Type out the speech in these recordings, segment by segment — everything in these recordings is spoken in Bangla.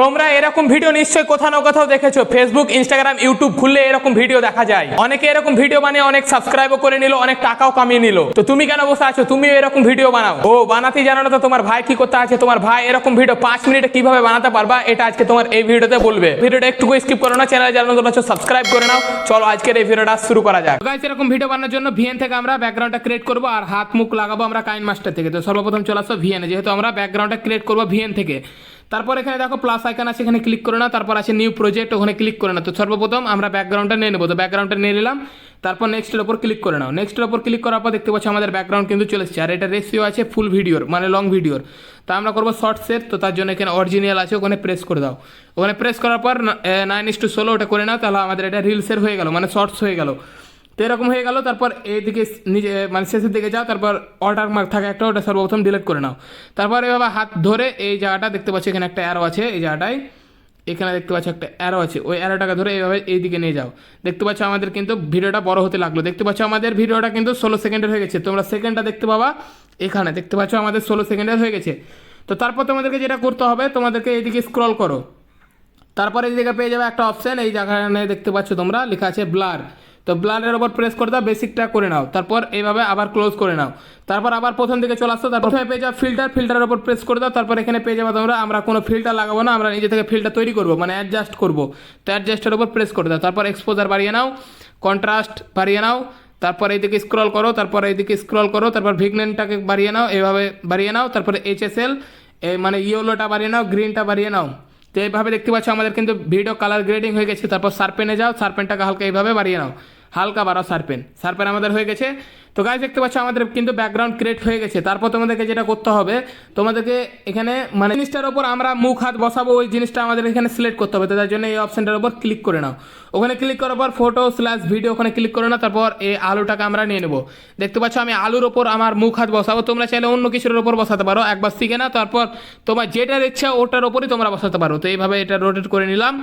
তোমরা এরকম ভিডিও নিশ্চয়ই কোথাও না কোথাও দেখেছ। ফেসবুক ইনস্টাগ্রাম ইউটিউব খুললে এরকম ভিডিও দেখা যায়। অনেকে এরকম ভিডিও বানিয়ে অনেক সাবস্ক্রাইবও করে নিল, অনেক টাকাও কামিয়ে নিল। তো তুমি কেন বসে আছো? তুমি এরকম ভিডিও বানাও। ও বানাতে জানো না তো তোমার ভাই কি করতে আছে? তোমার ভাই এরকম ভিডিও পাঁচ মিনিটে কীভাবে বানাতে পারবা? এটা আজকে তোমার এই ভিডিওতে বলবে। ভিডিওটা একটু স্কিপ করো না চ্যানেল জানানো তোমরা সাবস্ক্রাইব করে নাও। চলো আজকের এই ভিডিওটা শুরু করা যাক। গাইস এরকম ভিডিও বানানোর জন্য ভিএন থেকে আমরা ব্যাকগ্রাউন্ডটা ক্রিয়েট করব আর হাত মুখ লাগাবো আমরা কাইন মাস্টার থেকে। তো সর্বপ্রথম চলে আসো ভিএনে যেহেতু আমরা ব্যাকগ্রাউন্ডটা ক্রিয়েট করব ভিএন থেকে। তারপর এখানে দেখো প্লাস আইকন আছে, এখানে ক্লিক করে না, তারপর আছে নিউ প্রজেক্ট ওখানে ক্লিক করে না। তো সর্বপ্রথম আমরা ব্যাকগ্রাউন্ডটা নিয়ে নেব। তো ব্যাকগ্রাউন্ডটা নিয়ে নিলাম, তারপর নেক্সটের ওপর ক্লিক করে নাও। নেক্সটের ওপর ক্লিক করার পর দেখতে পাচ্ছ আমাদের ব্যাকগ্রাউন্ড কিন্তু চলে এসেছে। আর এটা রেসিও আছে ফুল ভিডিওর মানে লং ভিডিওর তা আমরা করব শর্টসের তো তার জন্য এখানে অরিজিনাল আছে, ওখানে প্রেস করে দাও। ওখানে প্রেস করার পর নাইন ইস টু ষোলো, ওটা করে নাও, তাহলে আমাদের এটা রিলসের হয়ে গেল মানে শর্টস হয়ে গেল। তো এরকম হয়ে গেল, তারপর এইদিকে নিজে মানে শেষের দিকে যাও, তারপর অল্টার মার্ক থাকে একটা ওটা সর্বপ্রথম ডিলিট করে নাও। তারপর এভাবে হাত ধরে এই জায়গাটা দেখতে পাচ্ছি, এখানে একটা অ্যারো আছে এই জায়গাটায়। এখানে দেখতে পাচ্ছ একটা অ্যারো আছে, ওই অ্যারোটাকে ধরে এইভাবে এইদিকে নিয়ে যাও। দেখতে পাচ্ছ আমাদের কিন্তু ভিডিওটা বড় হতে লাগল। দেখতে পাচ্ছ আমাদের ভিডিওটা কিন্তু ষোলো সেকেন্ডের হয়ে গেছে। তোমরা সেকেন্ডটা দেখতে পাবা এখানে। দেখতে পাচ্ছ আমাদের ষোলো সেকেন্ডের হয়ে গেছে। তো তারপর তোমাদেরকে যেটা করতে হবে, তোমাদেরকে এইদিকে স্ক্রল করো। তারপরে এই জায়গায় পেয়ে যাবে একটা অপশন এই জায়গায় দেখতে পাচ্ছ তোমরা, লেখা আছে ব্লার তো ব্লাডের ওপর প্রেস করে দাও বেসিকটা করে নাও। তারপর এইভাবে আবার ক্লোজ করে নাও। তারপর আবার প্রথম দিকে চলে আসতো তারপর প্রথমে পেয়ে যাও ফিল্টার ফিল্টারের ওপর প্রেস করে দাও, তারপর এখানে পেয়ে যাবে তোমরা, আমরা কোনো ফিল্টার লাগাবো না, আমরা নিজে থেকে ফিল্টার তৈরি করব মানে অ্যাডজাস্ট করব। তো অ্যাডজাস্টের ওপর প্রেস করে দাও। তারপর এক্সপোজার বাড়িয়ে নাও কন্ট্রাস্ট বাড়িয়ে নাও, তারপর এইদিকে স্ক্রল করো, তারপর এইদিকে স্ক্রল করো, তারপর ভিগনেনটাকে বাড়িয়ে নাও এভাবে বাড়িয়ে নাও, তারপরে এইচএসএল মানে ইয়েলোটা বাড়িয়ে নাও গ্রিনটা বাড়িয়ে নাও। তো এইভাবে দেখতে পাচ্ছ আমাদের কিন্তু ভিডিও কালার গ্রেডিং হয়ে গেছে। তারপর সার্পেনে যাও সার্পেনটাকে হালকা এইভাবে বাড়িয়ে নাও। হালকা বাড়াও সার্পেন সার্পেন আমাদের হয়ে গেছে। তো গাছ দেখতে পাচ্ছ আমাদের কিন্তু ব্যাকগ্রাউন্ড ক্রিয়েট হয়ে গেছে। তারপর তোমাদেরকে যেটা করতে হবে, তোমাদেরকে এখানে মানে জিনিসটার ওপর আমরা মুখ, হাত বসাবো, ওই জিনিসটা আমাদের এখানে সিলেক্ট করতে হবে। তো তার জন্য এই অপশনটার উপর ক্লিক করে নাও। ওখানে ক্লিক করার পর ফটো স্ল্যাশ ভিডিও ওখানে ক্লিক করে নাও, তারপর এই আলুটাকে আমরা নিয়ে নেব। দেখতে পাচ্ছ আমি আলুর ওপর আমার মুখ, হাত বসাবো। তোমরা চাইলে অন্য কিছুর ওপর বসাতে পারো, একবার শিখে না তারপর তোমার যেটার ইচ্ছা ওটার ওপরই তোমরা বসাতে পারো। তো এইভাবে এটা রোটেট করে নিলাম,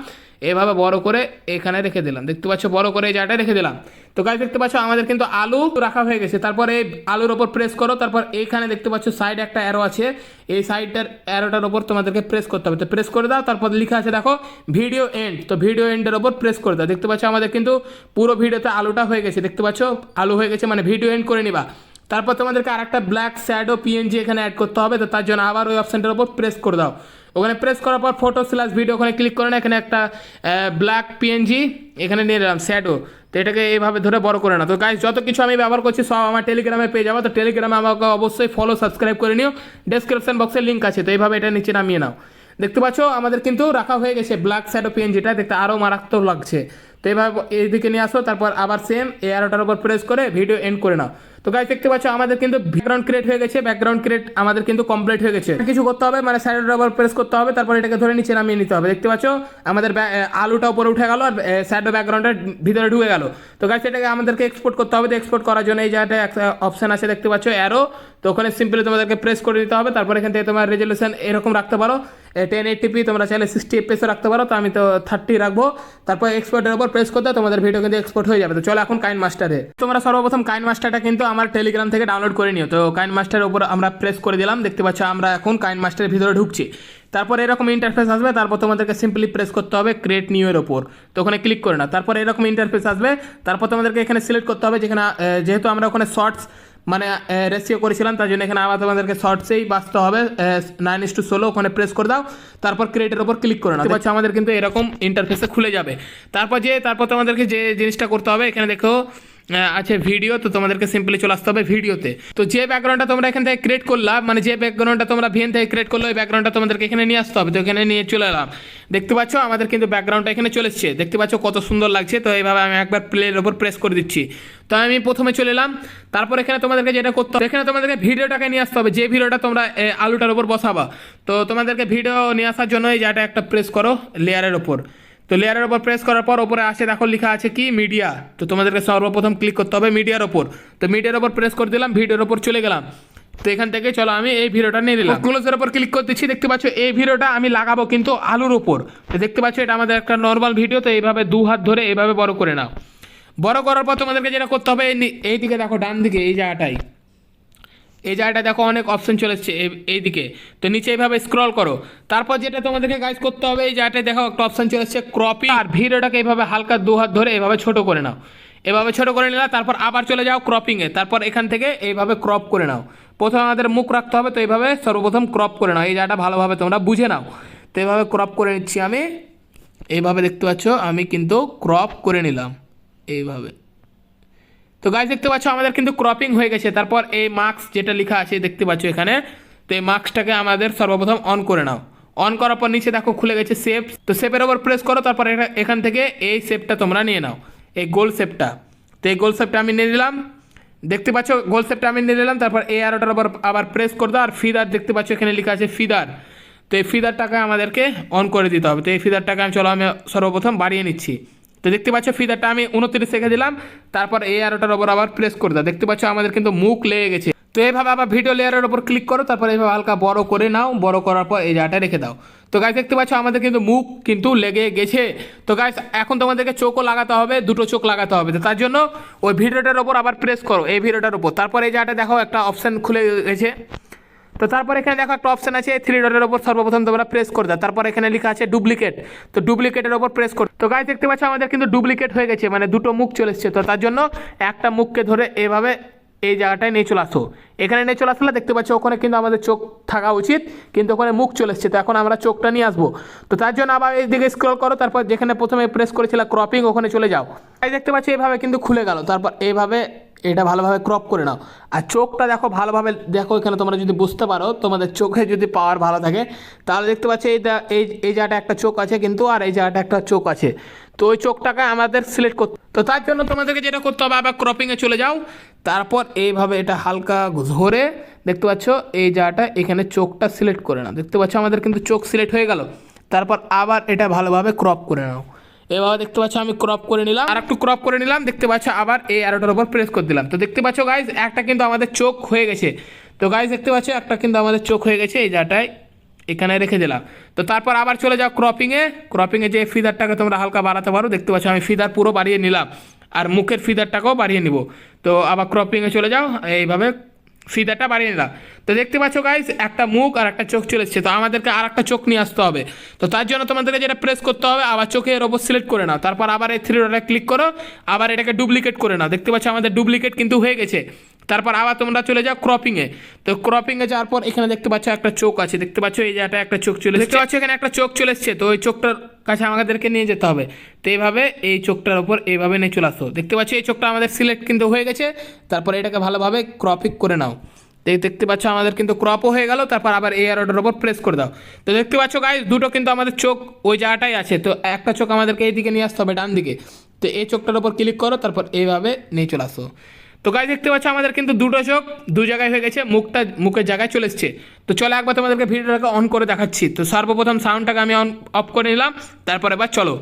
এভাবে বড় করে এখানে রেখে দিলাম। দেখতে পাচ্ছ বড় করে এই জায়গাটা রেখে দিলাম। তো গাছ দেখতে পাচ্ছ আমাদের কিন্তু আলু রাখা হয়ে গেছে। তারপরে এই আলুর ওপর প্রেস করো, তারপর এইখানে দেখতে পাচ্ছ সাইড একটা অ্যারো আছে। এই সাইডটার অ্যারোটার ওপর তোমাদেরকে প্রেস করতে হবে। তো প্রেস করে দাও, তারপর লেখা আছে দেখো ভিডিও এন্ড তো ভিডিও এন্ডের ওপর প্রেস করে দাও। দেখতে পাচ্ছ আমাদের কিন্তু পুরো ভিডিওতে আলুটা হয়ে গেছে। দেখতে পাচ্ছ? আলু হয়ে গেছে মানে ভিডিও এন্ড করে নিবা। তারপর তোমাদেরকে আরেকটা ব্ল্যাক শ্যাডো পিএনজি এখানে অ্যাড করতে হবে। তো তার জন্য আবার ওই অপশানটার ওপর প্রেস করে দাও। ওখানে প্রেস করার পর ফটো স্ল্যাশ ভিডিও ওখানে ক্লিক করে না এখানে একটা ব্ল্যাক পিএনজি এখানে নিয়ে নিলাম শ্যাডো তো এটাকে এইভাবে ধরে বড় করে না তো গাইজ যত কিছু আমি ব্যবহার করছি, সব আমার টেলিগ্রামে পেয়ে যাব। তো টেলিগ্রামে আমাকে অবশ্যই ফলো সাবস্ক্রাইব করে নিও। ডেসক্রিপশন বক্সে লিঙ্ক আছে, তো এইভাবে এটা নিচে নামিয়ে নাও। দেখতে পাচ্ছ, আমাদের কিন্তু রাখা হয়ে গেছে ব্ল্যাক শ্যাডো পিএনজিটা দেখতে আরও মারাত্মক লাগছে। তো এইভাবে এইদিকে নিয়ে আসো, তারপর আবার সেম এই অ্যারোটার উপর প্রেস করে ভিডিও এন্ড করে নাও। তো গাইজ দেখতে পাচ্ছ, আমাদের কিন্তু ব্যাকগ্রাউন্ড ক্রিয়েট হয়ে গেছে ব্যাকগ্রাউন্ড ক্রিয়েট আমাদের কিন্তু কমপ্লিট হয়ে গেছে। কিছু করতে হবে মানে সাইডের উপর প্রেস করতে হবে, তারপর এটাকে ধরে নিচে নামিয়ে নিতে হবে। দেখতে পাচ্ছ, আমাদের আলুটা উপরে উঠে গেল আর সাইডের ব্যাকগ্রাউন্ডের ভিতরে ঢুকে গেল। তো গাইজ এটাকে আমাদেরকে এক্সপোর্ট করতে হবে, তো এক্সপোর্ট করার জন্য এই জায়গাটা একটা অপশন আছে, দেখতে পাচ্ছ অ্যারো তো ওখানে সিম্পলি তোমাদেরকে প্রেস করে দিতে হবে, তারপর এখান থেকে তোমার রেজলিউশন এরকম রাখতে পারো। টেন এইটটিপি তোমরা চাইলে সিক্সটি এফপিএসও রাখতে পারো, তো আমি তো থার্টি রাখব। তারপর এক্সপোর্টের উপর প্রেস করতে তোমাদের ভিডিও কিন্তু এক্সপোর্ট হয়ে যাবে। তো চলো এখন কাইন মাস্টারে তোমরা সর্বপ্রথম কাইন মাস্টারটা কিন্তু আমার টেলিগ্রাম থেকে ডাউনলোড করে নিও। তো কাইন মাস্টারের উপর আমরা প্রেস করে দিলাম। দেখতে পাচ্ছ আমরা এখন কাইন মাস্টারের ভিতরে ঢুকছি। তারপর এরকম ইন্টারফেস আসবে। তারপর তোমাদেরকে সিম্পলি প্রেস করতে হবে ক্রিয়েট নিউ এর ওপর তো ওখানে ক্লিক করে না তারপর এরকম ইন্টারফেস আসবে। তারপর তোমাদেরকে এখানে সিলেক্ট করতে হবে যেখানে যেহেতু আমরা ওখানে শর্টস মানে রেসিও করেছিলাম, তার জন্য এখানে আবার তোমাদেরকে শর্টসেই বাঁচতে হবে। নাইন ইস টু ষোলো, ওখানে প্রেস করে দাও। তারপর ক্রিয়েটের ওপর ক্লিক করে নাও। পাচ্ছ আমাদের কিন্তু এরকম ইন্টারফেসে খুলে যাবে। তারপর যে, তারপর তোমাদেরকে যে জিনিসটা করতে হবে, এখানে দেখো আছে ভিডিও তো তোমাদেরকে সিম্পলি চলে আসতে হবে ভিডিওতে তো যে ব্যাকগ্রাউন্ডটা তোমরা এখান থেকে ক্রিয়েট করলা মানে যে ব্যাকগ্রাউন্ডটা তোমরা ভিএন থেকে ক্রিয়েট করল, ওই ব্যাকগ্রাউন্ডটা তোমাদেরকে এখানে নিয়ে আসতে হবে। তো এখানে নিয়ে চলে এলাম। দেখতে পাচ্ছ, আমাদের কিন্তু ব্যাকগ্রাউন্ডটা এখানে চলে এসছে। দেখতে পাচ্ছ কত সুন্দর লাগছে। তো এইভাবে আমি একবার প্লের ওপর প্রেস করে দিচ্ছি। তো আমি প্রথমে চলে এলাম। তারপর এখানে তোমাদেরকে যেটা করতে হবে, এখানে তোমাদেরকে ভিডিওটাকে নিয়ে আসতে হবে। যে ভিডিওটা তোমরা আলুটার উপর বসাবা। তো তোমাদেরকে ভিডিও নিয়ে আসার জন্য এই জায়গাটা একটা প্রেস করো লেয়ারের ওপর তো লেয়ারের ওপর প্রেস করার পর ওপরে আসে দেখো লেখা আছে কি? মিডিয়া তো তোমাদেরকে সর্বপ্রথম ক্লিক করতে হবে মিডিয়ার ওপর তো মিডিয়ার ওপর প্রেস করে দিলাম, ভিডিওর ওপর চলে গেলাম। তো এখান থেকে চলো আমি এই ভিডিওটা নিয়ে নিলাম। ক্লোজের ওপর ক্লিক করে দিচ্ছি দেখতে পাচ্ছ এই ভিডিওটা আমি লাগাবো কিন্তু আলুর ওপর তো দেখতে পাচ্ছ এটা আমাদের একটা নর্মাল ভিডিও তো এইভাবে দু হাত ধরে এইভাবে বড় করে নাও। বড় করার পর তোমাদেরকে যেটা করতে হবে, এই এই দিকে দেখো ডান দিকে এই জায়গাটাই এই জায়গাটা দেখো অনেক অপশন চলে এসছে এই- এইদিকে। তো নিচে এইভাবে স্ক্রল করো। তারপর যেটা তোমাদেরকে গাইজ করতে হবে, এই জায়গাটায় দেখো একটা অপশন চলে এসছে ক্রপিং আর ভিডিওটাকে এইভাবে হালকা দু হাত ধরে এভাবে ছোট করে নাও। এভাবে ছোট করে নিলাম তারপর আবার চলে যাও ক্রপিংয়ে তারপর এখান থেকে এইভাবে ক্রপ করে নাও। প্রথমে আমাদের মুখ রাখতে হবে, তো এইভাবে সর্বপ্রথম ক্রপ করে নাও। এই জায়গাটা ভালোভাবে তোমরা বুঝে নাও। তো এইভাবে ক্রপ করে নিচ্ছি আমি। এইভাবে দেখতে পাচ্ছ, আমি কিন্তু ক্রপ করে নিলাম। এইভাবে। তো গাছ দেখতে পাচ্ছ, আমাদের কিন্তু ক্রপিং হয়ে গেছে। তারপর এই মার্কস যেটা লেখা আছে, দেখতে পাচ্ছ এখানে। তো এই মার্কসটাকে আমাদের সর্বপ্রথম অন করে নাও। অন করার পর নিচে দেখো, খুলে গেছে শেপ তো শেপের ওপর প্রেস করো, তারপর এখান থেকে এই শেপটা তোমরা নিয়ে নাও। এই গোল শেপটা তো এই গোল শেপটা আমি নিয়ে নিলাম। দেখতে পাচ্ছ গোল শেপটা আমি নিয়ে নিলাম। তারপর এই আরোটার ওপর আবার প্রেস করে দাও আর ফিদার দেখতে পাচ্ছ, এখানে লেখা আছে ফিদার তো এই ফিদারটাকে আমাদেরকে অন করে দিতে হবে। তো এই ফিদারটাকে আমি, চলো, আমি সর্বপ্রথম বাড়িয়ে নিচ্ছি। তো দেখতে পাচ্ছ ফিদারটা আমি উনত্রিশ রেখে দিলাম, তারপর এই আরোটার ওপর আবার প্রেস করে দাও। দেখতে পাচ্ছ আমাদের কিন্তু মুখ লেগে গেছে। তো এইভাবে আবার ভিডিও লেয়ারের ওপর ক্লিক করো, তারপর এইভাবে হালকা বড় করে নাও, বড় করার পর এই জায়গাটা রেখে দাও। তো গাছ দেখতে পাচ্ছ আমাদের কিন্তু মুখ কিন্তু লেগে গেছে। তো গাছ এখন তোমাদেরকে চোখও লাগাতে হবে, দুটো চোখ লাগাতে হবে। তো তার জন্য ওই ভিডিওটার ওপর আবার প্রেস করো, এই ভিডিওটার ওপর তারপর এই জায়গাটা দেখো একটা অপশান খুলে গেছে। তো তারপর এখানে দেখো একটা অপশান আছে থ্রি ডটের ওপর সর্বপ্রথম তোমরা প্রেস করে দাও তারপর এখানে লেখা আছে ডুপ্লিকেট তো ডুপ্লিকেটের ওপর প্রেস কর তো গাছ দেখতে পাচ্ছ আমাদের কিন্তু ডুপ্লিকেট হয়ে গেছে মানে দুটো মুখ চলে এসছে। তো তার জন্য একটা মুখকে ধরে এভাবে এই জায়গাটায় নিয়ে চলে আসো। এখানে নিয়ে চলে আসলে দেখতে পাচ্ছ ওখানে কিন্তু আমাদের চোখ থাকা উচিত, কিন্তু ওখানে মুখ চলে এসছে, তো এখন আমরা চোখটা নিয়ে আসব। তো তার জন্য আবার এই দিকে স্ক্রল করো, তারপর যেখানে প্রথমে প্রেস করেছিল ক্রপিং ওখানে চলে যাও। এই দেখতে পাচ্ছি এইভাবে কিন্তু খুলে গেল, তারপর এইভাবে এটা ভালোভাবে ক্রপ করে নাও। আর চোখটা দেখো ভালোভাবে, দেখো এখানে তোমরা যদি বুঝতে পারো, তোমাদের চোখে যদি পাওয়ার ভালো থাকে, তাহলে দেখতে পাচ্ছি এই দা- এই এই জায়গাটা একটা চোখ আছে কিন্তু, আর এই জায়গাটা একটা চোখ আছে। তো ওই চোখটাকে আমাদের সিলেক্ট করতে তো তার জন্য তোমাদেরকে যেটা করতে হবে, আবার ক্রপিংয়ে চলে যাও। তারপর এইভাবে এটা হালকা ধরে দেখতে পাচ্ছ, এই জায়গাটা এখানে চোখটা সিলেক্ট করে নাও। দেখতে পাচ্ছ, আমাদের কিন্তু চোখ সিলেক্ট হয়ে গেল। তারপর আবার এটা ভালোভাবে ক্রপ করে নাও। এভাবে দেখতে পাচ্ছ, আমি ক্রপ করে নিলাম। আর একটু ক্রপ করে নিলাম, দেখতে পাচ্ছ, আবার এই অ্যারোটার উপর প্রেস করে দিলাম। তো দেখতে পাচ্ছ গাইজ একটা কিন্তু আমাদের চোখ হয়ে গেছে। তো গাইজ দেখতে পাচ্ছ, একটা কিন্তু আমাদের চোখ হয়ে গেছে, এই জায়গাটায় এখানে রেখে দিলাম। তো তারপর আবার চলে যাও ক্রপিংয়ে ক্রপিংয়ে যে ফিদারটাকে তোমরা হালকা বাড়াতে পারো, দেখতে পাচ্ছ আমি ফিদার পুরো বাড়িয়ে নিলাম। আর মুখের ফিদারটাকেও বাড়িয়ে নিব। তো আবার ক্রপিংয়ে চলে যাও, এইভাবে ফিদারটা বাড়িয়ে নিলাম। তো দেখতে পাচ্ছ গাইস একটা মুখ আর একটা চোখ চলে এসছে। তো আমাদেরকে আর একটা চোখ নিয়ে আসতে হবে। তো তার জন্য তোমাদেরকে যেটা প্রেস করতে হবে, আবার চোখের ওপর সিলেক্ট করে নাও। তারপর আবার এই থ্রি ডটে ক্লিক করো, আবার এটাকে ডুপ্লিকেট করে নাও। দেখতে পাচ্ছ আমাদের ডুপ্লিকেট কিন্তু হয়ে গেছে। তারপর আবার তোমরা চলে যাও ক্রপিংয়ে তো ক্রপিংয়ে যাওয়ার পর এখানে দেখতে পাচ্ছ একটা চোখ আছে। দেখতে পাচ্ছ এই জায়গাটা একটা চোখ চলে দেখতে পাচ্ছ এখানে একটা চোখ চলে এসছে। তো ওই চোখটার কাছে আমাদেরকে নিয়ে যেতে হবে। তো এইভাবে এই চোখটার ওপর এইভাবে নিয়ে চলে আসো। দেখতে পাচ্ছ এই চোখটা আমাদের সিলেক্ট কিন্তু হয়ে গেছে। তারপর এটাকে ভালোভাবে ক্রপিং করে নাও। দেখতে পাচ্ছ আমাদের কিন্তু ক্রপও হয়ে গেল। তারপর আবার এই অর্ডার ওপর প্রেস করে দাও। তো দেখতে পাচ্ছ গাইজ দুটো কিন্তু আমাদের চোখ ওই জায়গাটাই আছে। তো একটা চোখ আমাদেরকে এই দিকে নিয়ে আসতে হবে ডান দিকে তো এই চোখটার ওপর ক্লিক করো, তারপর এইভাবে নিয়ে চলে আসো। তো গাই দেখতে পাচ্ছ আমাদের কিন্তু দুটো চোখ, দু জায়গায় হয়ে গেছে, মুখটা মুখের জায়গায় চলে এসছে। তো চলো একবার তোমাদেরকে ভিডিওটাকে অন করে দেখাচ্ছি। তো সর্বপ্রথম সাউন্ডটাকে আমি অন অফ করে নিলাম, তারপর এবার চলো।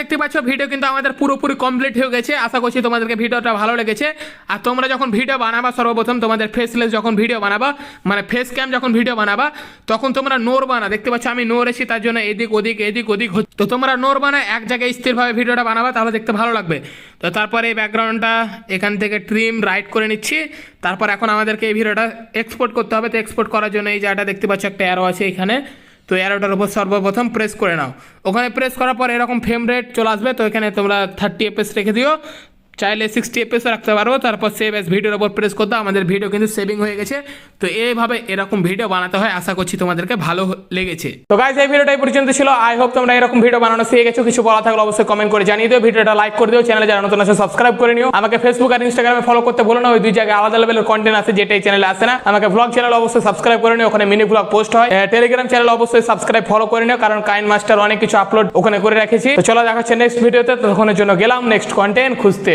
দেখতে পাচ্ছ ভিডিও কিন্তু আমাদের পুরোপুরি কমপ্লিট হয়ে গেছে। আশা করছি তোমাদেরকে ভিডিওটা ভালো লেগেছে। আর তোমরা যখন ভিডিও বানাবা, সর্বপ্রথম তোমাদের ফেসলেস যখন ভিডিও বানাবা মানে ফেস ক্যাম যখন ভিডিও বানাবা, তখন তোমরা নোর বানা। দেখতে পাচ্ছ, আমি নোর এসি তার জন্য এদিক, ওদিক এদিক, ওদিক হচ্ছে। তো তোমরা নোর বানা এক জায়গায় স্থিরভাবে ভিডিওটা বানাবা, তাহলে দেখতে ভালো লাগবে। তো তারপরে এই ব্যাকগ্রাউন্ডটা এখান থেকে ট্রিম রাইট করে নিচ্ছি। তারপর এখন আমাদেরকে এই ভিডিওটা এক্সপোর্ট করতে হবে। তো এক্সপোর্ট করার জন্য এই জায়গাটা দেখতে পাচ্ছ, একটা অ্যারো আছে এখানে। তো এরোটার উপর সর্বপ্রথম প্রেস করে নাও। ওখানে প্রেস করার পর এরকম ফ্রেম রেট চলে আসবে, তো এখানে তোমরা থার্টি এফএস রেখে দিও। চাইলে সিক্সটি এফএস রাখতে পারব তারপর সেভ এস ভিডিওর উপর প্রেস করতে আমাদের ভিডিও কিন্তু সেভিং হয়ে গেছে। তো এইভাবে এরকম ভিডিও বানাতে হয়, আশা করছি তোমাদেরকে ভালো লেগেছে। তো গাইজ এই ভিডিওটা এই পর্যন্ত ছিল। আই হোপ তোমরা এরকম ভিডিও বানানো শিখে গেছো। কিছু বলা থাকলে অবশ্যই কমেন্ট করে জানিয়ে দিও। ভিডিওটা লাইক করে দিও। চ্যানেলে যারা নতুন আছে সাবস্ক্রাইব করে নিও। আমাকে ফেসবুক আর ইনস্টাগ্রামে ফলো করতে বলো না। ওই দুই জায়গায় আলাদা লেভেলের কন্টেন্ট আছে, যেটা এই চ্যানেলে আসে না। আমাকে ব্লগ চ্যানেল অবশ্যই সাবস্ক্রাইব করে নিও। ওখানে মিনি ব্লগ পোস্ট হয়। টেলিগ্রাম চ্যানেল অবশ্যই সাবস্ক্রাইব ফলো করে নিও। কারণ কাইন মাস্টার অনেক কিছু আপলোড ওখানে করে রেখেছি। তো চলো দেখাচ্ছে নেক্সট ভিডিওতে ততক্ষণের জন্য গেলাম। নেক্সট কন্টেন্ট খুঁজতে।